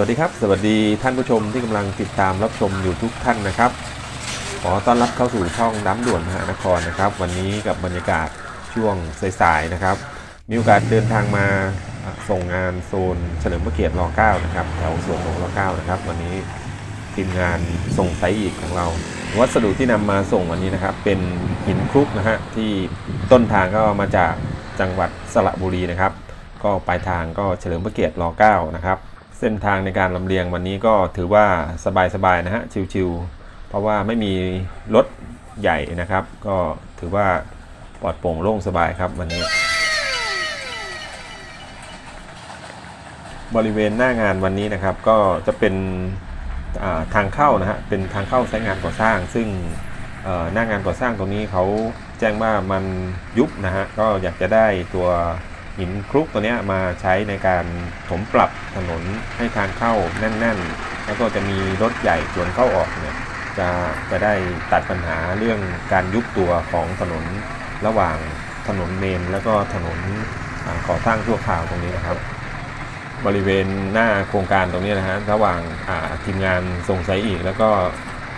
วัสดีครับ สวัสดีท่านผู้ชมที่กำลังติดตามรับชมอยู่ทุกท่านนะครับ ขอต้อนรับเข้าสู่ช่องน้ำด่วนมหานครนะครับ วันนี้กับบรรยากาศช่วงสายๆนะครับ มีโอกาสเดินทางมาส่งงานโซนเฉลิมพระเกียรติร9นะครับแถวสวนหลวงร9นะครับ วันนี้ทีมงานส่งไซส์อีกของเรา วัสดุที่นำมาส่งวันนี้นะครับ เป็นหินคลุกนะฮะที่ต้นทางก็มาจากจังหวัดสระบุรีนะครับ ก็ปลายทางก็เฉลิมพระเกียรติร9นะครับ เส้นทางในการลำเลียงวันนี้ก็ถือว่าสบายๆนะฮะชิวๆเพราะว่าไม่มีรถใหญ่นะครับ ก็ถือว่าปลอดโปร่งโล่งสบายครับวันนี้ บริเวณหน้างานวันนี้นะครับก็จะเป็นาทางเข้านะฮะเป็นทางเข้าใช้งานก่อสร้าง ซึ่งหน้างานก่อสร้างตรงนี้เขาแจ้งว่ามันยุบนะฮะก็อยากจะได้ตัว หินคลุกตัวนี้มาใช้ในการถมปรับถนนให้ทางเข้าแน่น ๆ แล้วก็จะมีรถใหญ่สวนเข้าออกเนี่ยจะจะได้ตัดปัญหาเรื่องการยุบตัวของถนนระหว่างถนนเมนแล้วก็ถนนก่อสร้างชั่วคราวตรงนี้นะครับ บริเวณหน้าโครงการตรงนี้นะฮะระหว่างาทีมงานส่งไซต์อีก แล้วก็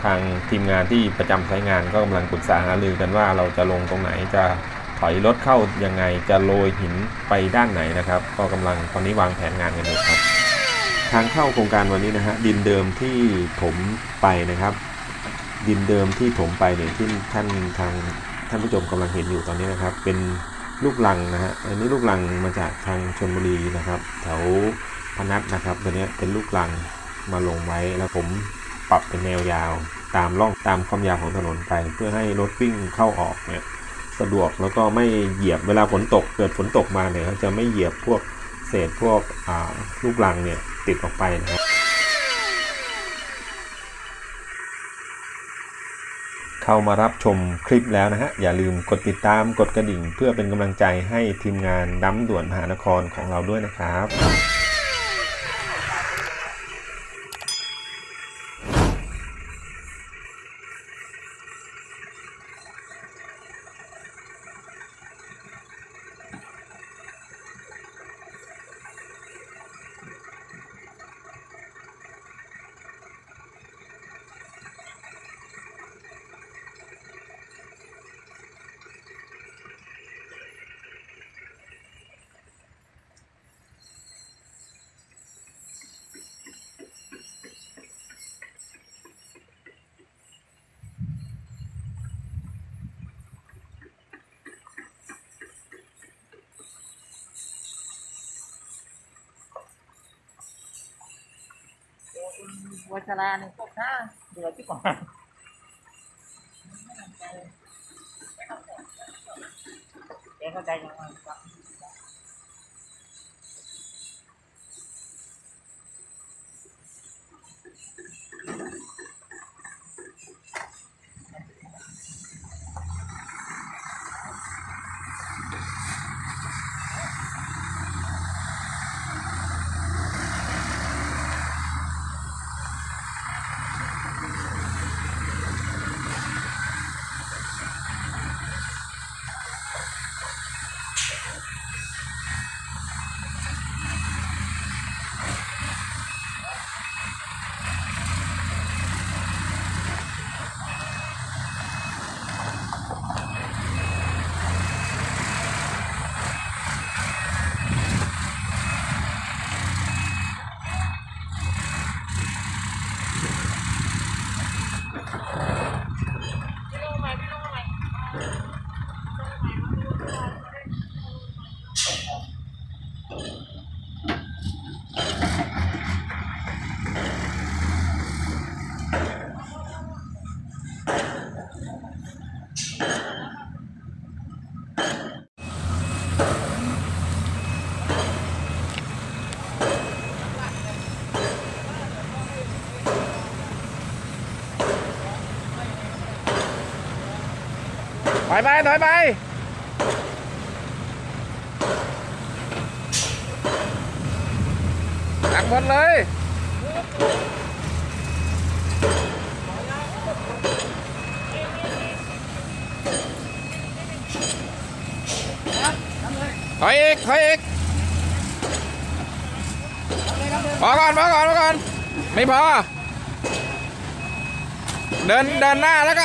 ทางทีมงานที่ประจำไซต์งานก็กำลังปรึกษาหารือกันว่าเราจะลงตรงไหนจะ ถอยรถเข้ายังไงจะโรยหินไปด้านไหนนะครับ ก็กำลังตอนนี้วางแผนงานกันอยู่ครับ ทางเข้าโครงการวันนี้นะฮะดินเดิมที่ถมไปนะครับ ดินเดิมที่ถมไปเนี่ยที่ท่านทางท่านผู้ชมกำลังเห็นอยู่ตอนนี้นะครับ เป็นลูกลังนะฮะอันนี้ลูกลังมาจากทางชนบุรีนะครับแถวพนัสนะครับ ตัวเนี้ยเป็นลูกลังมาลงไว้แล้วผมปรับเป็นแนวยาว ตามร่องตามความยาวของถนนไป เพื่อให้รถวิ่งเข้าออกเนี่ย สะดวกแล้วก็ไม่เหยียบเวลาฝนตกเกิดฝนตกมาเนี่ยเขาจะไม่เหยียบพวกเศษพวกลูกลังเนี่ยติดออกไปนะครับเข้ามารับชมคลิปแล้วนะฮะอย่าลืมกดติดตามกดกระดิ่ง เพื่อเป็นกำลังใจให้ทีมงานน้ำด่วนมหานครของเราด้วยนะครับ วัชราหนึ่งพวกห้าเดือดที่ก่อนแกเข้าใจยังไงครับ ถอยไปถอยไปหักหมดเลยถอยอีกถอยอีกพอก่อนพอก่อนพอก่อน ไม่พอ เดินเดินหน้าแล้วก็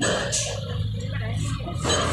Thank you.